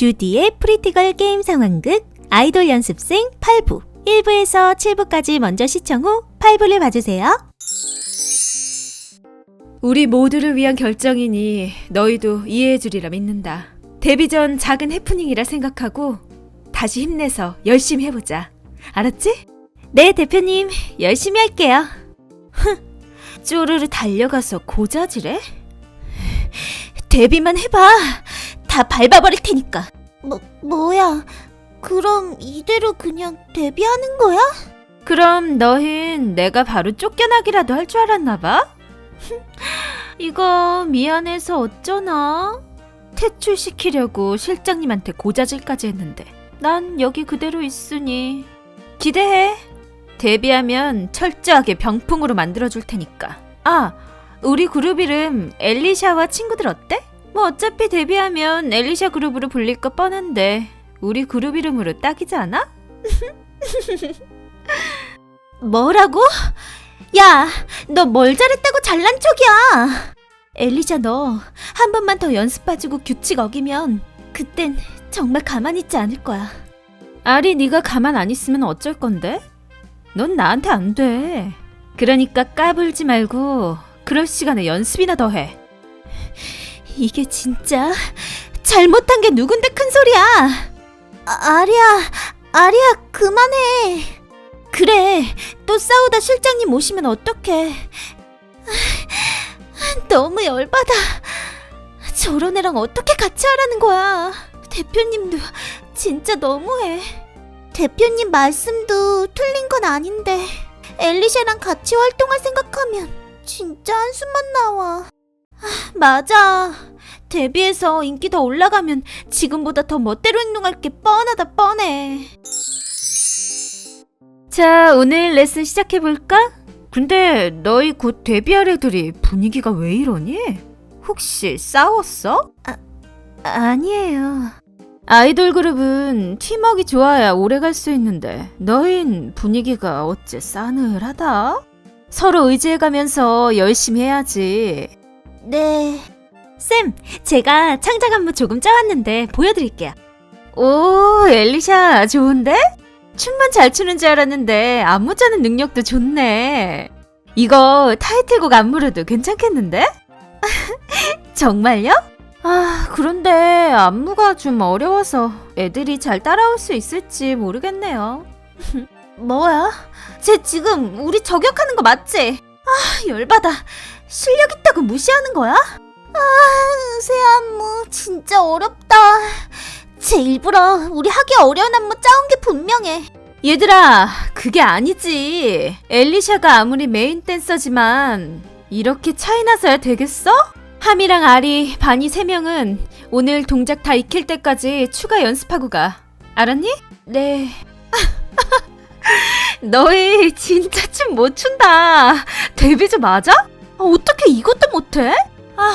주디의 프리티걸 게임 상황극 아이돌 연습생 8부 1부에서 7부까지 먼저 시청 후 8부를 봐주세요. 우리 모두를 위한 결정이니 너희도 이해해주리라 믿는다. 데뷔 전 작은 해프닝이라 생각하고 다시 힘내서 열심히 해보자. 알았지? 네, 대표님. 열심히 할게요. 쪼르르 달려가서 고자질해? 데뷔만 해봐. 다 밟아버릴 테니까. 뭐, 뭐야. 그럼 이대로 그냥 데뷔하는 거야? 그럼 너흰 내가 바로 쫓겨나기라도 할 줄 알았나 봐? 이거 미안해서 어쩌나? 퇴출시키려고 실장님한테 고자질까지 했는데 난 여기 그대로 있으니 기대해. 데뷔하면 철저하게 병풍으로 만들어줄 테니까. 아, 우리 그룹 이름 엘리샤와 친구들 어때? 뭐 어차피 데뷔하면 엘리샤 그룹으로 불릴 거 뻔한데 우리 그룹 이름으로 딱이지 않아? 뭐라고? 야, 너 뭘 잘했다고 잘난 척이야. 엘리자 너 한 번만 더 연습 봐주고 규칙 어기면 그땐 정말 가만히 있지 않을 거야. 아리 네가 가만 안 있으면 어쩔 건데? 넌 나한테 안 돼. 그러니까 까불지 말고 그럴 시간에 연습이나 더 해. 이게 진짜 잘못한 게 누군데 큰 소리야. 아, 아리야, 아리야 그만해. 그래, 또 싸우다 실장님 오시면 어떡해. 너무 열받아. 저런 애랑 어떻게 같이 하라는 거야. 대표님도 진짜 너무해. 대표님 말씀도 틀린 건 아닌데 엘리샤랑 같이 활동할 생각하면 진짜 한숨만 나와. 맞아. 데뷔해서 인기 더 올라가면 지금보다 더 멋대로 행동할 게 뻔하다 뻔해. 자, 오늘 레슨 시작해 볼까? 근데 너희 곧 데뷔할 애들이 분위기가 왜 이러니? 혹시 싸웠어? 아니에요. 아이돌 그룹은 팀워크 좋아야 오래 갈 수 있는데 너흰 분위기가 어째 싸늘하다? 서로 의지해가면서 열심히 해야지. 네. 쌤, 제가 창작 안무 조금 짜왔는데 보여드릴게요. 오, 엘리샤 좋은데? 춤만 잘 추는 줄 알았는데 안무 짜는 능력도 좋네. 이거 타이틀곡 안무로도 괜찮겠는데? 정말요? 아, 그런데 안무가 좀 어려워서 애들이 잘 따라올 수 있을지 모르겠네요. 뭐야? 쟤 지금 우리 저격하는 거 맞지? 아, 열받아. 실력 있다고 무시하는 거야? 아, 새 안무 진짜 어렵다. 쟤 일부러 우리 하기 어려운 안무 짜온 게 분명해. 얘들아, 그게 아니지. 엘리샤가 아무리 메인 댄서지만 이렇게 차이 나서야 되겠어? 함이랑 아리, 바니 세 명은 오늘 동작 다 익힐 때까지 추가 연습하고 가. 알았니? 네. 너희 진짜 춤 못 춘다. 데뷔즈 맞아? 아, 어떻게 이것도 못해? 아,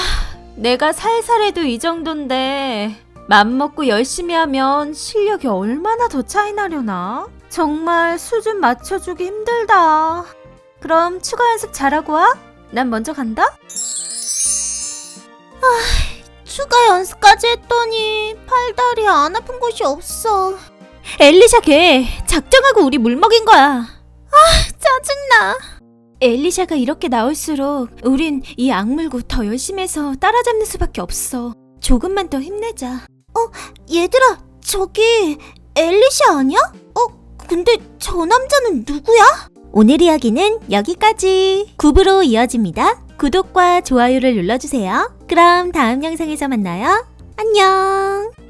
내가 살살해도 이 정도인데 맘 먹고 열심히 하면 실력이 얼마나 더 차이 나려나? 정말 수준 맞춰주기 힘들다. 그럼 추가 연습 잘하고 와. 난 먼저 간다. 추가 연습까지 했더니 팔다리 안 아픈 곳이 없어. 엘리샤 걔 작정하고 우리 물 먹인 거야. 아 짜증나. 엘리샤가 이렇게 나올수록 우린 이 악물고 더 열심히 해서 따라잡는 수밖에 없어. 조금만 더 힘내자. 어 얘들아 저기 엘리샤 아니야? 어 근데 저 남자는 누구야? 오늘 이야기는 여기까지. 9부로 이어집니다. 구독과 좋아요를 눌러주세요. 그럼 다음 영상에서 만나요. 안녕.